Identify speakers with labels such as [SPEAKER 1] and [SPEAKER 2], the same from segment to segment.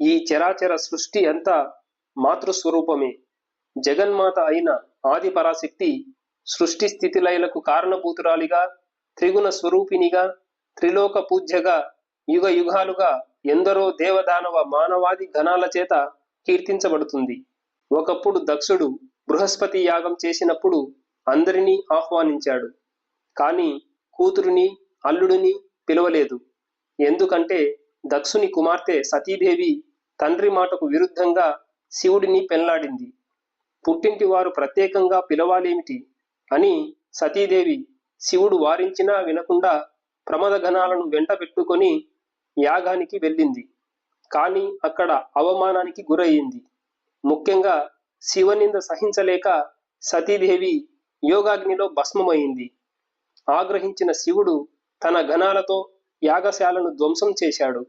[SPEAKER 1] ఈ చరాచర సృష్టి అంతా మాతృస్వరూపమే. జగన్మాత అయిన ఆది పరాశక్తి సృష్టి స్థితిలయలకు కారణభూతురాలిగా త్రిగుణ స్వరూపినిగా త్రిలోక పూజ్యగా యుగ యుగాలుగా ఎందరో దేవదానవ మానవాది గణాల చేత కీర్తించబడుతుంది. ఒకప్పుడు దక్షుడు బృహస్పతి యాగం చేసినప్పుడు అందరినీ ఆహ్వానించాడు. కానీ కూతురుని అల్లుడిని పిలవలేదు. ఎందుకంటే దక్షుని కుమార్తె సతీదేవి తండ్రి మాటకు విరుద్ధంగా శివుడిని పెళ్ళాడింది. పుట్టింటి వారు ప్రత్యేకంగా పిలవాలేమిటి అని సతీదేవి శివుడు వారించినా వినకుండా ప్రమదఘనాలను వెంట పెట్టుకొని యాగానికి వెళ్ళింది. కానీ అక్కడ అవమానానికి గురయ్యింది ముఖ్యంగా శివనింద సహించలేక సతీదేవి యోగాగ్నిలో భస్మమైంది. ఆగ్రహించిన శివుడు తన ఘనాలతో యాగశాలను ధ్వంసం చేశాడు.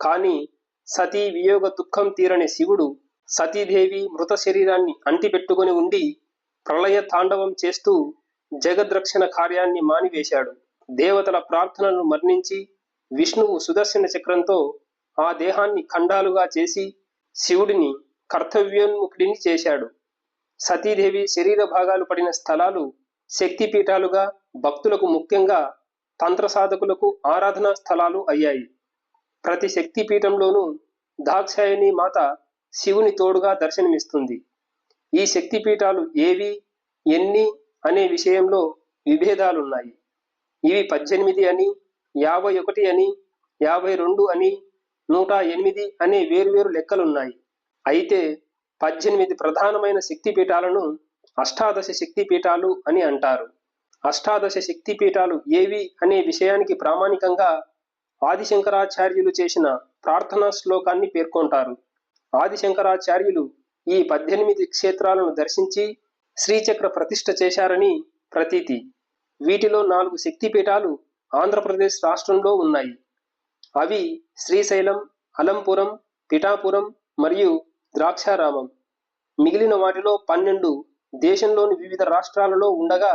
[SPEAKER 1] కానీ సతీ వియోగ దుఃఖం తీరని శివుడు సతీదేవి మృత శరీరాన్ని అంటిపెట్టుకొని ఉండి ప్రళయ తాండవం చేస్తూ జగద్రక్షణ కార్యాన్ని మానివేశాడు. దేవతల ప్రార్థనలను మరణించి విష్ణువు సుదర్శన చక్రంతో ఆ దేహాన్ని ఖండాలుగా చేసి శివుడిని కర్తవ్యోన్ముఖుడిని చేశాడు. సతీదేవి శరీర భాగాలు పడిన స్థలాలు శక్తిపీఠాలుగా భక్తులకు ముఖ్యంగా తంత్ర సాధకులకు ఆరాధనా స్థలాలు అయ్యాయి. ప్రతి శక్తిపీఠంలోనూ దాక్షాయణి మాత శివుని తోడుగా దర్శనమిస్తుంది. ఈ శక్తిపీఠాలు ఏవి ఎన్ని అనే విషయంలో విభేదాలున్నాయి. ఇవి పద్దెనిమిది అని యాభై ఒకటి అని యాభై రెండు అని నూట ఎనిమిది అనే వేరువేరు లెక్కలున్నాయి. అయితే పద్దెనిమిది ప్రధానమైన శక్తిపీఠాలను అష్టాదశ శక్తిపీఠాలు అని అంటారు. అష్టాదశ శక్తిపీఠాలు ఏవి అనే విషయానికి ప్రామాణికంగా ఆదిశంకరాచార్యులు చేసిన ప్రార్థనా శ్లోకాన్ని పేర్కొంటారు. ఆదిశంకరాచార్యులు ఈ పద్దెనిమిది క్షేత్రాలను దర్శించి శ్రీచక్ర ప్రతిష్ఠ చేశారని ప్రతీతి. వీటిలో నాలుగు శక్తిపీఠాలు ఆంధ్రప్రదేశ్ రాష్ట్రంలో ఉన్నాయి. అవి శ్రీశైలం అలంపురం పిఠాపురం మరియు ద్రాక్షారామం. మిగిలిన వాటిలో పన్నెండు దేశంలోని వివిధ రాష్ట్రాలలో ఉండగా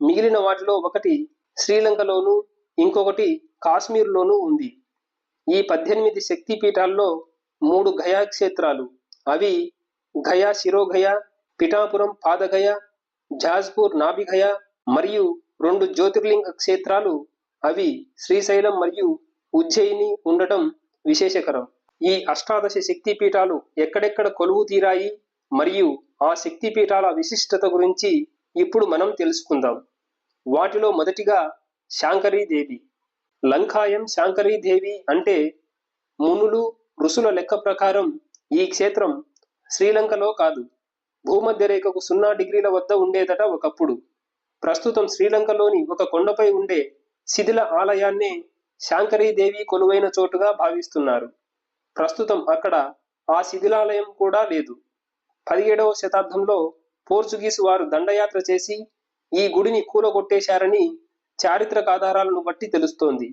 [SPEAKER 1] మిగిలిన వాటిలో ఒకటి శ్రీలంకలోను ఇంకొకటి కాశ్మీర్లోనూ ఉంది. ఈ పద్దెనిమిది శక్తిపీఠాల్లో మూడు గయా క్షేత్రాలు అవి గయా శిరోగయ పిఠాపురం పాదగయ జాజ్పూర్ నాభిగయ మరియు రెండు జ్యోతిర్లింగ క్షేత్రాలు. అవి శ్రీశైలం మరియు ఉజ్జయిని ఉండటం విశేషకరం. ఈ అష్టాదశ శక్తిపీఠాలు ఎక్కడెక్కడ కొలువు తీరాయి మరియు ఆ శక్తిపీఠాల విశిష్టత గురించి ఇప్పుడు మనం తెలుసుకుందాం. వాటిలో మొదటిగా శాంకరీదేవి. లంకాయం శాంకరీదేవి అంటే మునులు ఋషుల లెక్క ప్రకారం ఈ క్షేత్రం శ్రీలంకలో కాదు. భూమధ్య రేఖకు సున్నా డిగ్రీల వద్ద ఉండేదట ఒకప్పుడు. ప్రస్తుతం శ్రీలంకలోని ఒక కొండపై ఉండే శిథిల ఆలయాన్నే శాంకరీదేవి కొలువైన చోటుగా భావిస్తున్నారు. ప్రస్తుతం అక్కడ ఆ శిథిలాలయం కూడా లేదు. పదిహేడవ శతాబ్దంలో పోర్చుగీస్ వారు దండయాత్ర చేసి ఈ గుడిని కూలగొట్టేశారని చారిత్రక ఆధారాలను బట్టి తెలుస్తోంది.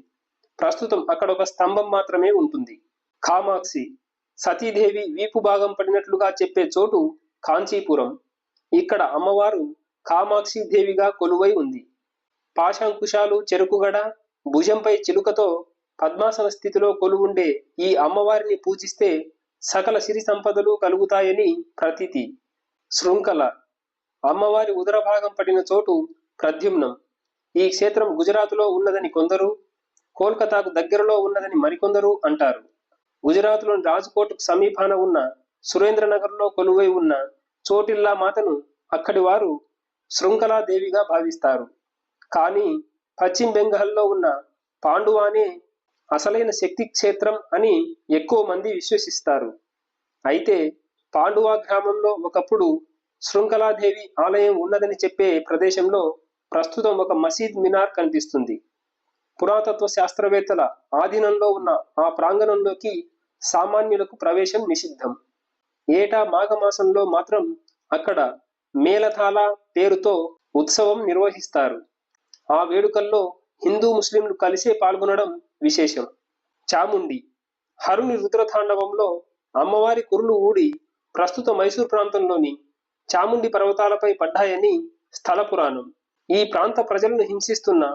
[SPEAKER 1] ప్రస్తుతం అక్కడ ఒక స్తంభం మాత్రమే ఉంటుంది. కామాక్షి సతీదేవి వీపు భాగం పడినట్లుగా చెప్పే చోటు కాంచీపురం. ఇక్కడ అమ్మవారు కామాక్షి దేవిగా కొలువై ఉంది. పాశాంకుశాలు చెరుకుగడ భుజంపై చిలుకతో పద్మాసన స్థితిలో కొలువుండే ఈ అమ్మవారిని పూజిస్తే సకల సిరి సంపదలు కలుగుతాయని ప్రతీతి. శృంఖల. అమ్మవారి ఉదర భాగం పడిన చోటు ప్రద్యుమ్నం. ఈ క్షేత్రం గుజరాత్లో ఉన్నదని కొందరు కోల్కతాకు దగ్గరలో ఉన్నదని మరికొందరు అంటారు. గుజరాత్లోని రాజ్కోట్కు సమీపాన ఉన్న సురేంద్రనగర్లో కొలువై ఉన్న చోటిల్లా మాతను అక్కడి వారు శృంఖలాదేవిగా భావిస్తారు. కానీ పశ్చిమ బెంగాల్లో ఉన్న పాండువానే అసలైన శక్తి క్షేత్రం అని ఎక్కువ మంది విశ్వసిస్తారు. అయితే పాండువా గ్రామంలో ఒకప్పుడు శృంఖలాదేవి ఆలయం ఉన్నదని చెప్పే ప్రదేశంలో ప్రస్తుతం ఒక మసీద్ మినార్ కనిపిస్తుంది. పురాతత్వ శాస్త్రవేత్తల ఆధీనంలో ఉన్న ఆ ప్రాంగణంలోకి సామాన్యులకు ప్రవేశం నిషిద్ధం. ఏటా మాఘమాసంలో మాత్రం అక్కడ మేళతాల పేరుతో ఉత్సవం నిర్వహిస్తారు. ఆ వేడుకల్లో హిందూ ముస్లింలు కలిసే పాల్గొనడం విశేషం. చాముండి హరుని రుద్రతాండవంలో అమ్మవారి కురులు ఊడి ప్రస్తుత మైసూర్ ప్రాంతంలోని చాముండి పర్వతాలపై పడ్డాయని స్థల పురాణం. ఈ ప్రాంత ప్రజలను హింసిస్తున్న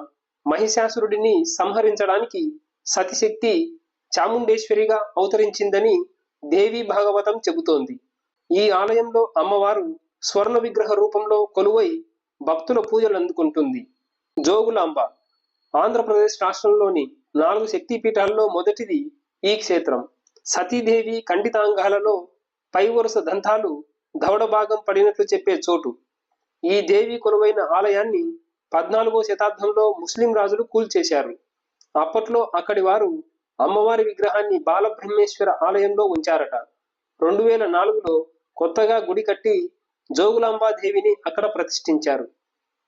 [SPEAKER 1] మహిషాసురుడిని సంహరించడానికి సతిశక్తి చాముండేశ్వరిగా అవతరించిందని దేవి భాగవతం చెబుతోంది. ఈ ఆలయంలో అమ్మవారు స్వర్ణ విగ్రహ రూపంలో కొలువై భక్తుల పూజలు అందుకుంటుంది. జోగులాంబ ఆంధ్రప్రదేశ్ రాష్ట్రంలోని నాలుగు శక్తిపీఠాల్లో మొదటిది ఈ క్షేత్రం. సతీదేవి ఖండితాంగాలలో పై వరుస దంతాలు దవడ భాగం పడినట్లు చెప్పే చోటు. ఈ దేవి కొలువైన ఆలయాన్ని పద్నాలుగో శతాబ్దంలో ముస్లిం రాజులు కూల్చేశారు. అప్పట్లో అక్కడి వారు అమ్మవారి విగ్రహాన్ని బాలబ్రహ్మేశ్వర ఆలయంలో ఉంచారట. రెండు వేల నాలుగులో కొత్తగా గుడి కట్టి జోగులాంబాదేవిని అక్కడ ప్రతిష్ఠించారు.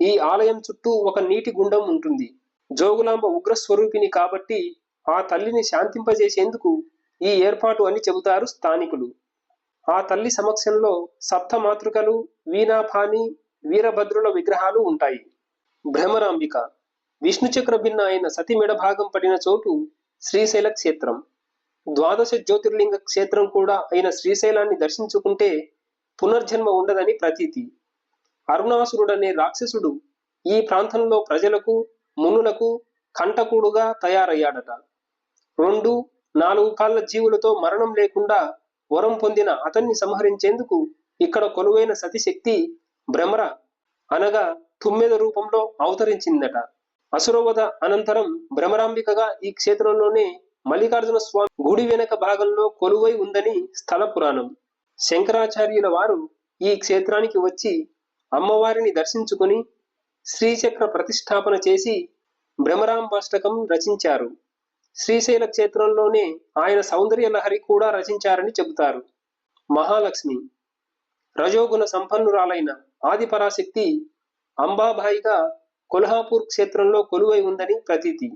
[SPEAKER 1] ఈ ఆలయం చుట్టూ ఒక నీటి గుండం ఉంటుంది. జోగులాంబ ఉగ్రస్వరూపిణి కాబట్టి ఆ తల్లిని శాంతింపజేసేందుకు ఈ ఏర్పాటు అని చెబుతారు స్థానికులు. ఆ తల్లి సమక్షంలో సప్త మాతృకలు వీణాపాణి వీరభద్రుల విగ్రహాలు ఉంటాయి. భ్రమరాంబిక విష్ణుచక్ర భిన్న అయిన సతి మెడభాగం పడిన చోటు శ్రీశైల క్షేత్రం. ద్వాదశ జ్యోతిర్లింగ క్షేత్రం కూడా అయిన శ్రీశైలాన్ని దర్శించుకుంటే పునర్జన్మ ఉండదని ప్రతీతి. అరుణాసురుడనే రాక్షసుడు ఈ ప్రాంతంలో ప్రజలకు మునులకు కంటకుడుగా తయారయ్యాడట. రెండు నాలుగు కాళ్ళ జీవులతో మరణం లేకుండా వరం పొందిన అతన్ని సంహరించేందుకు ఇక్కడ కొలువైన సతిశక్తి భ్రమర అనగా తుమ్మెద రూపంలో అవతరించిందట. అసురవధ అనంతరం భ్రమరాంబికగా ఈ క్షేత్రంలోనే మల్లికార్జున స్వామి గుడి వెనక భాగంలో కొలువై ఉందని స్థల పురాణం. శంకరాచార్యుల వారు ఈ క్షేత్రానికి వచ్చి అమ్మవారిని దర్శించుకుని శ్రీచక్ర ప్రతిష్టాపన చేసి భ్రమరాంబాష్టకం రచించారు. శ్రీశైల క్షేత్రంలోనే ఆయన సౌందర్య లహరి కూడా రచించారని చెబుతారు. మహాలక్ష్మి రజోగుణ సంపన్నురాలైన ఆదిపరాశక్తి అంబాబాయిగా కొల్హాపూర్ క్షేత్రంలో కొలువై ఉందని ప్రతీతి.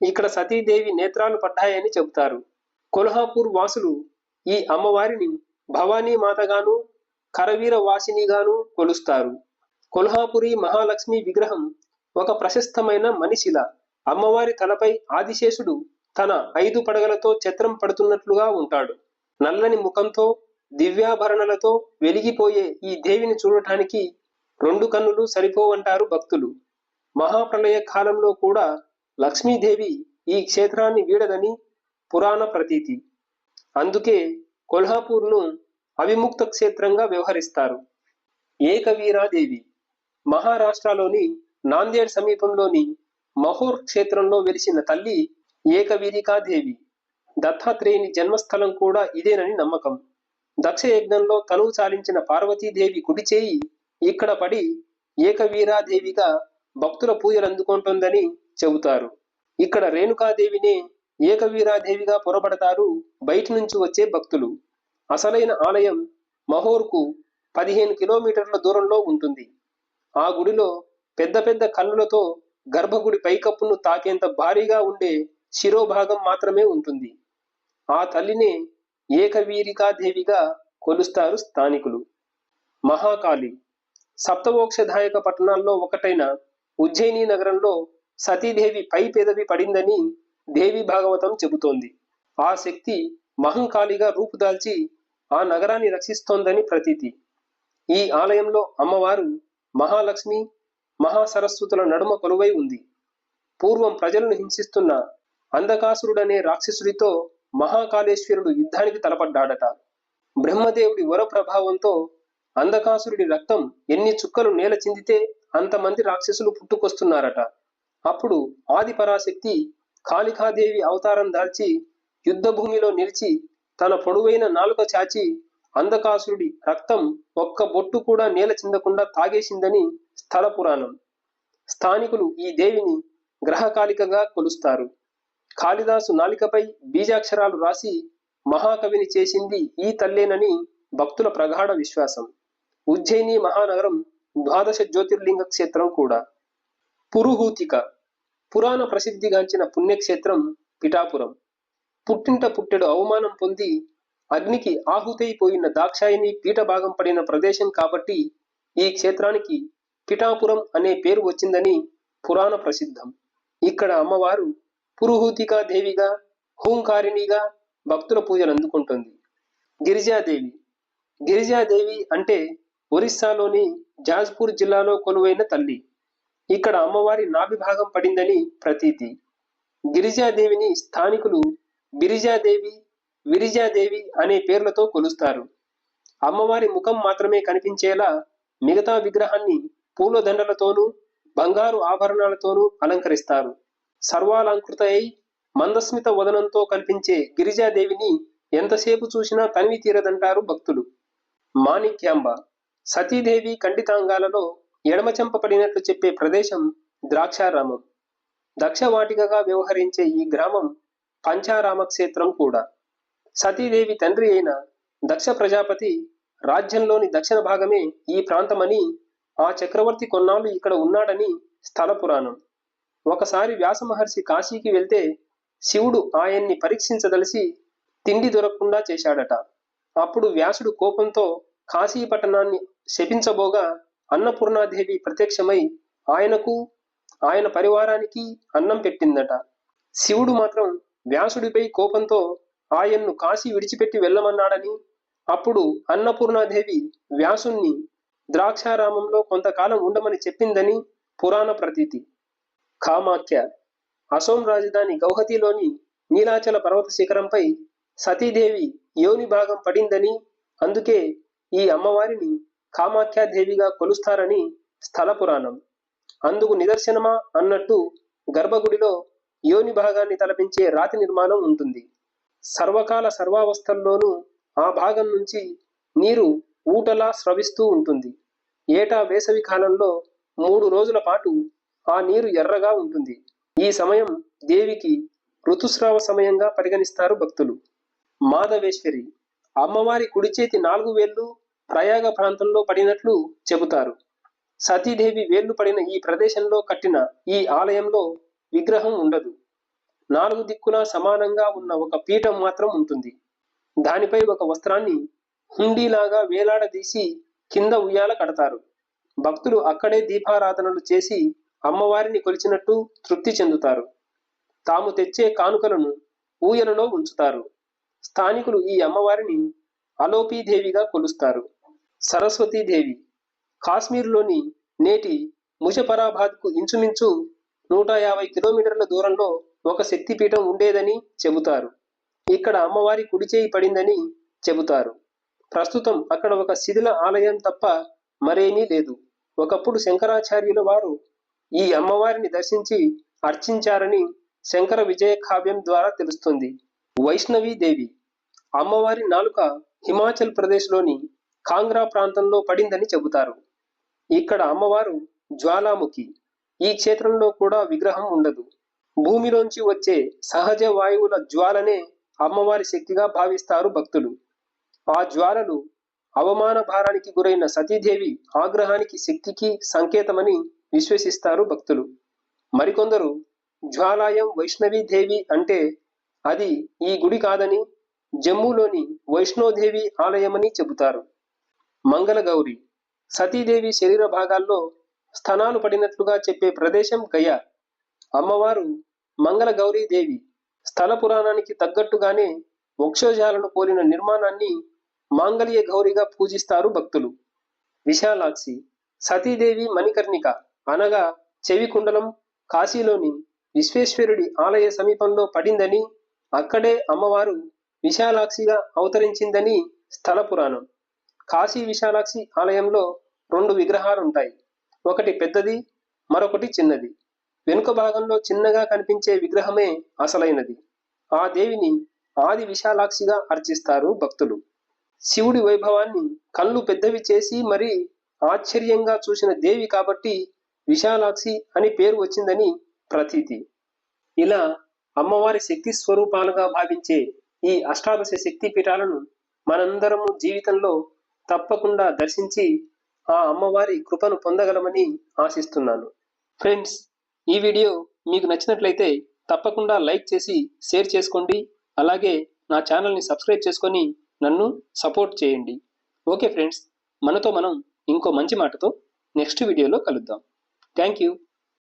[SPEAKER 1] ఇక్కడ సతీదేవి నేత్రాలు పడ్డాయని చెబుతారు. కొల్హాపూర్ వాసులు ఈ అమ్మవారిని భవానీ మాతగాను కరవీర వాసినిగాను కొలుస్తారు. కొల్హాపురి మహాలక్ష్మి విగ్రహం ఒక ప్రశస్తమైన మనిషిల అమ్మవారి తలపై ఆదిశేషుడు తన ఐదు పడగలతో చిత్రం పడుతున్నట్లుగా ఉంటాడు. నల్లని ముఖంతో దివ్యాభరణలతో వెలిగిపోయే ఈ దేవిని చూడటానికి రెండు కన్నులు సరిపోవంటారు భక్తులు. మహాప్రలయ కాలంలో కూడా లక్ష్మీదేవి ఈ క్షేత్రాన్ని వీడదని పురాణ ప్రతీతి. అందుకే కొల్హాపూర్ను అవిముక్త క్షేత్రంగా వ్యవహరిస్తారు. ఏకవీరాదేవి. మహారాష్ట్రలోని నాందేడ్ సమీపంలోని మహోర్ క్షేత్రంలో వెలిసిన తల్లి ఏకవీరికాదేవి దత్తాత్రేయుని జన్మస్థలం కూడా ఇదేనని నమ్మకం. దక్ష యజ్ఞంలో తనువు చాలించిన పార్వతీదేవి కుడి చేయి ఇక్కడ పడి ఏకవీరాదేవిగా భక్తుల పూజలు అందుకుంటుందని చెబుతారు. ఇక్కడ రేణుకాదేవినే ఏకవీరాదేవిగా పొరబడతారు బయటి నుంచి వచ్చే భక్తులు. అసలైన ఆలయం మహోర్కు పదిహేను కిలోమీటర్ల దూరంలో ఉంటుంది. ఆ గుడిలో పెద్ద పెద్ద కన్నులతో గర్భగుడి పైకప్పును తాకేంత భారీగా ఉండే శిరోభాగం మాత్రమే ఉంటుంది. ఆ తల్లినే ఏకవీరికాదేవిగా కొలుస్తారు స్థానికులు. మహాకాళి. సప్తమోక్షదాయక పట్టణాల్లో ఒకటైన ఉజ్జయిని నగరంలో సతీదేవి పై పెదవి పడిందని దేవి భాగవతం చెబుతోంది. ఆ శక్తి మహంకాళిగా రూపుదాల్చి ఆ నగరాన్ని రక్షిస్తోందని ప్రతీతి. ఈ ఆలయంలో అమ్మవారు మహాలక్ష్మి మహాసరస్వతుల నడుమ కొలువై ఉంది. పూర్వం ప్రజలను హింసిస్తున్న అంధకాసురుడనే రాక్షసుడితో మహాకాళేశ్వరుడు యుద్ధానికి తలపడ్డాడట. బ్రహ్మదేవుడి వర ప్రభావంతో అంధకాసురుడి రక్తం ఎన్ని చుక్కలు నేల చిందితే అంతమంది రాక్షసులు పుట్టుకొస్తున్నారట. అప్పుడు ఆది పరాశక్తి కాళికాదేవి అవతారం దాల్చి యుద్ధభూమిలో నిలిచి తన పొడవైన నాలుక చాచి అంధకాసురుడి రక్తం ఒక్క బొట్టు కూడా నేల చిందకుండా తాగేసిందని స్థల పురాణం. స్థానికులు ఈ దేవిని గ్రహకాళికగా కొలుస్తారు. కాళిదాసు నాలికపై బీజాక్షరాలు రాసి మహాకవిని చేసింది ఈ తల్లేనని భక్తుల ప్రగాఢ విశ్వాసం. ఉజ్జయిని మహానగరం ద్వాదశ జ్యోతిర్లింగ క్షేత్రం కూడా. పురుహూతిక పురాణ ప్రసిద్ధిగాంచిన పుణ్యక్షేత్రం పిఠాపురం. పుట్టింట పుట్టెడు అవమానం పొంది అగ్నికి ఆహుతైపోయిన దాక్షాయిని పీఠ భాగం పడిన ప్రదేశం కాబట్టి ఈ క్షేత్రానికి పిఠాపురం అనే పేరు వచ్చిందని పురాణ ప్రసిద్ధం. ఇక్కడ అమ్మవారు పురుహూతికా దేవిగా హూంకారిణిగా భక్తుల పూజలు అందుకుంటుంది. గిరిజాదేవి. గిరిజాదేవి అంటే ఒరిస్సాలోని జాజ్పూర్ జిల్లాలో కొలువైన తల్లి. ఇక్కడ అమ్మవారి నాభిభాగం పడిందని ప్రతీతి. గిరిజాదేవిని స్థానికులు బిరిజాదేవి విరిజాదేవి అనే పేర్లతో కొలుస్తారు. అమ్మవారి ముఖం మాత్రమే కనిపించేలా మిగతా విగ్రహాన్ని పూలదండలతోనూ బంగారు ఆభరణాలతోనూ అలంకరిస్తారు. సర్వాలంకృత అయి మందస్మిత వదనంతో కనిపించే గిరిజాదేవిని ఎంతసేపు చూసినా తనివి తీరదంటారు భక్తులు. మాణిక్యాంబ సతీదేవి ఖండితాంగాలలో ఎడమచెంప పడినట్లు చెప్పే ప్రదేశం ద్రాక్షారామం. దక్షవాటికగా వ్యవహరించే ఈ గ్రామం పంచారామ క్షేత్రం కూడా. సతీదేవి తండ్రి అయిన దక్ష ప్రజాపతి రాజ్యంలోని దక్షిణ భాగమే ఈ ప్రాంతమని ఆ చక్రవర్తి కొన్నాళ్ళు ఇక్కడ ఉన్నాడని స్థల పురాణం. ఒకసారి వ్యాస మహర్షి కాశీకి వెళ్తే శివుడు ఆయన్ని పరీక్షించదలిసి తిండి దొరకకుండా చేశాడట. అప్పుడు వ్యాసుడు కోపంతో కాశీ పట్టణాన్ని శపించబోగా అన్నపూర్ణాదేవి ప్రత్యక్షమై ఆయనకు ఆయన పరివారానికి అన్నం పెట్టిందట. శివుడు మాత్రం వ్యాసుడిపై కోపంతో ఆయన్ను కాశీ విడిచిపెట్టి వెళ్ళమన్నాడని అప్పుడు అన్నపూర్ణాదేవి వ్యాసుణ్ణి ద్రాక్షారామంలో కొంతకాలం ఉండమని చెప్పిందని పురాణ ప్రతీతి. కామాఖ్య. అసోం రాజధాని గౌహతిలోని నీలాచల పర్వత శిఖరంపై సతీదేవి యోని భాగం పడిందని అందుకే ఈ అమ్మవారిని కామాఖ్యాదేవిగా కొలుస్తారని స్థల పురాణం. అందుకు నిదర్శనమా అన్నట్టు గర్భగుడిలో యోని భాగాన్ని తలపించే రాతి నిర్మాణం ఉంటుంది. సర్వకాల సర్వావస్థల్లోనూ ఆ భాగం నుంచి నీరు ఊటలా స్రవిస్తూ ఉంటుంది. ఏటా వేసవి కాలంలో మూడు రోజుల పాటు ఆ నీరు ఎర్రగా ఉంటుంది. ఈ సమయం దేవికి ఋతుస్రావ సమయంగా పరిగణిస్తారు భక్తులు. మాధవేశ్వరి అమ్మవారి కుడి చేతి నాలుగు వేళ్ళు ప్రయాగ ప్రాంతంలో పడినట్లు చెబుతారు. సతీదేవి వేళ్ళు పడిన ఈ ప్రదేశంలో కట్టిన ఈ ఆలయంలో విగ్రహం ఉండదు. నాలుగు దిక్కులా సమానంగా ఉన్న ఒక పీఠం మాత్రం ఉంటుంది. దానిపై ఒక వస్త్రాన్ని హుండీలాగా వేలాడదీసి కింద ఉయ్యాల కడతారు. భక్తులు అక్కడే దీపారాధనలు చేసి అమ్మవారిని కొలిచినట్టు తృప్తి చెందుతారు. తాము తెచ్చే కానుకలను ఊయలలో ఉంచుతారు. స్థానికులు ఈ అమ్మవారిని అలోపీదేవిగా కొలుస్తారు. సరస్వతీదేవి కాశ్మీర్లోని నేటి ముజఫరాబాద్కు ఇంచుమించు నూట యాభై కిలోమీటర్ల దూరంలో ఒక శక్తిపీఠం ఉండేదని చెబుతారు. ఇక్కడ అమ్మవారి కుడిచేయి పడిందని చెబుతారు. ప్రస్తుతం అక్కడ ఒక శిథిల ఆలయం తప్ప మరేమీ లేదు. ఒకప్పుడు శంకరాచార్యుల వారు ఈ అమ్మవారిని దర్శించి అర్చించారని శంకర విజయ కావ్యం ద్వారా తెలుస్తుంది. వైష్ణవీ దేవి అమ్మవారి నాలుక హిమాచల్ ప్రదేశ్లోని కాంగ్రా ప్రాంతంలో పడిందని చెబుతారు. ఇక్కడ అమ్మవారు జ్వాలాముఖి. ఈ క్షేత్రంలో కూడా విగ్రహం ఉండదు. భూమిలోంచి వచ్చే సహజ వాయువుల జ్వాలనే అమ్మవారి శక్తిగా భావిస్తారు భక్తులు. ఆ జ్వాలలు అవమాన భారానికి గురైన సతీదేవి ఆగ్రహానికి శక్తికి సంకేతమని విశ్వసిస్తారు భక్తులు. మరికొందరు జ్వాలాయం వైష్ణవీదేవి అంటే అది ఈ గుడి కాదని జమ్మూలోని వైష్ణోదేవి ఆలయమని చెబుతారు. మంగళగౌరి సతీదేవి శరీర భాగాల్లో స్థనాలు పడినట్లుగా చెప్పే ప్రదేశం గయ. అమ్మవారు మంగళ దేవి. స్థల పురాణానికి తగ్గట్టుగానే వక్షోజాలను పోలిన నిర్మాణాన్ని మాంగళ్య గౌరిగా పూజిస్తారు భక్తులు. విశాలాక్షి సతీదేవి మణికర్ణిక. అనగా చెవికుండలం కాశీలోని విశ్వేశ్వరుడి ఆలయ సమీపంలో పడిందని అక్కడే అమ్మవారు విశాలాక్షిగా అవతరించిందని స్థల పురాణం. కాశీ విశాలాక్షి ఆలయంలో రెండు విగ్రహాలుంటాయి. ఒకటి పెద్దది మరొకటి చిన్నది. వెనుక భాగంలో చిన్నగా కనిపించే విగ్రహమే అసలైనది. ఆ దేవిని ఆది విశాలాక్షిగా అర్చిస్తారు భక్తులు. శివుడి వైభవాన్ని కళ్ళు పెద్దవి చేసి మరీ ఆశ్చర్యంగా చూసిన దేవి కాబట్టి విశాలాక్షి అని పేరు వచ్చిందని ప్రతీతి. ఇలా అమ్మవారి శక్తి స్వరూపాలుగా భావించే ఈ అష్టాదశ శక్తి పీఠాలను మనందరము జీవితంలో తప్పకుండా దర్శించి ఆ అమ్మవారి కృపను పొందగలమని ఆశిస్తున్నాను. ఫ్రెండ్స్ ఈ వీడియో మీకు నచ్చినట్లయితే తప్పకుండా లైక్ చేసి షేర్ చేసుకోండి. అలాగే నా ఛానల్ని సబ్స్క్రైబ్ చేసుకొని నన్ను సపోర్ట్ చేయండి. ఓకే ఫ్రెండ్స్ మనతో మనం ఇంకో మంచి మాటతో నెక్స్ట్ వీడియోలో కలుద్దాం. Thank you.